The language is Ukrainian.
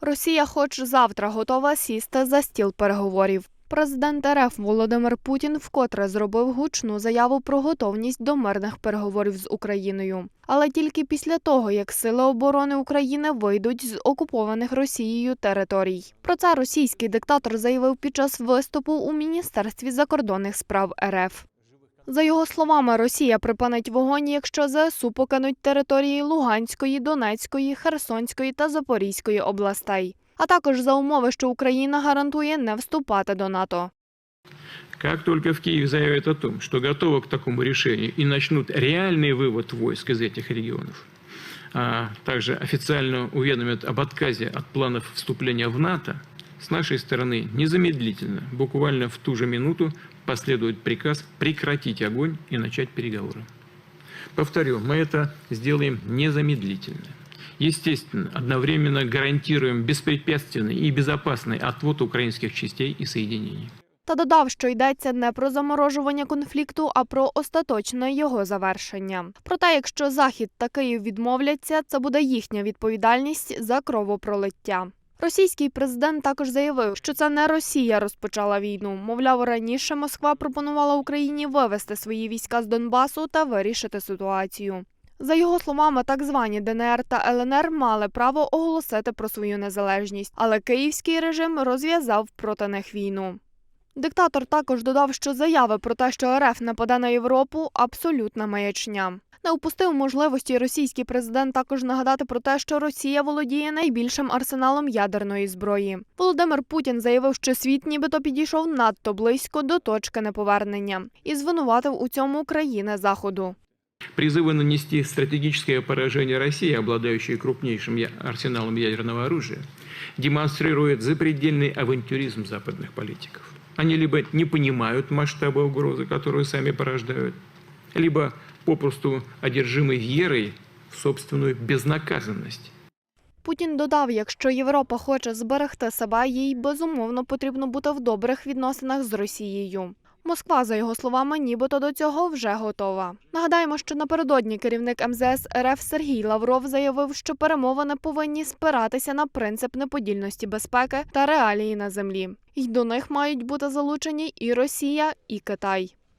Росія, хоч завтра готова сісти за стіл переговорів. Президент РФ Володимир Путін вкотре зробив гучну заяву про готовність до мирних переговорів з Україною, але тільки після того, як сили оборони України вийдуть з окупованих Росією територій. Про це російський диктатор заявив під час виступу у міністерстві закордонних справ РФ. За його словами, Росія припинить вогонь, якщо ЗСУ покинуть території Луганської, Донецької, Херсонської та Запорізької областей, а також за умови, що Україна гарантує не вступати до НАТО. Как только в Киев заявят о том, что готовы к такому решению и начнут реальный вывод войск из этих регионов, а также официально уведомят об отказе от планов вступления в НАТО, с нашей стороны незамедлительно, буквально в ту же минуту, последует приказ прекратить огонь и начать переговоры. Повторю, мы это сделаем незамедлительно. Естественно, одновременно гарантируем беспрепятственный и безопасный отвод украинских частей и соединений. Та додав, що йдеться не про заморожування конфлікту, а про остаточне його завершення. Проте, якщо Захід та Київ відмовляться, це буде їхня відповідальність за кровопролиття. Російський президент також заявив, що це не Росія розпочала війну. Мовляв, раніше Москва пропонувала Україні вивести свої війська з Донбасу та вирішити ситуацію. За його словами, так звані ДНР та ЛНР мали право оголосити про свою незалежність, але київський режим розв'язав проти них війну. Диктатор також додав, що заяви про те, що РФ нападе на Європу, абсолютна маячня. Не упустив можливості російський президент також нагадати про те, що Росія володіє найбільшим арсеналом ядерної зброї. Володимир Путін заявив, що світ нібито підійшов надто близько до точки неповернення і звинуватив у цьому країни заходу. Призывы нанести стратегическое поражение России, обладающей крупнейшим я- арсеналом ядерного оружия, демонстрируют запредельный авантюризм западных политиков. Они либо не понимают масштаба угрозы, которую сами порождают, либо попросту одержимы верой в собственную безнаказанность. Путін додав, якщо Європа хоче зберегти себе, їй безумовно потрібно бути в добрих відносинах з Росією. Москва, за його словами, нібито до цього вже готова. Нагадаємо, що напередодні керівник МЗС РФ Сергій Лавров заявив, що перемовини повинні спиратися на принцип неподільності безпеки та реалії на землі. І до них мають бути залучені і Росія, і Китай.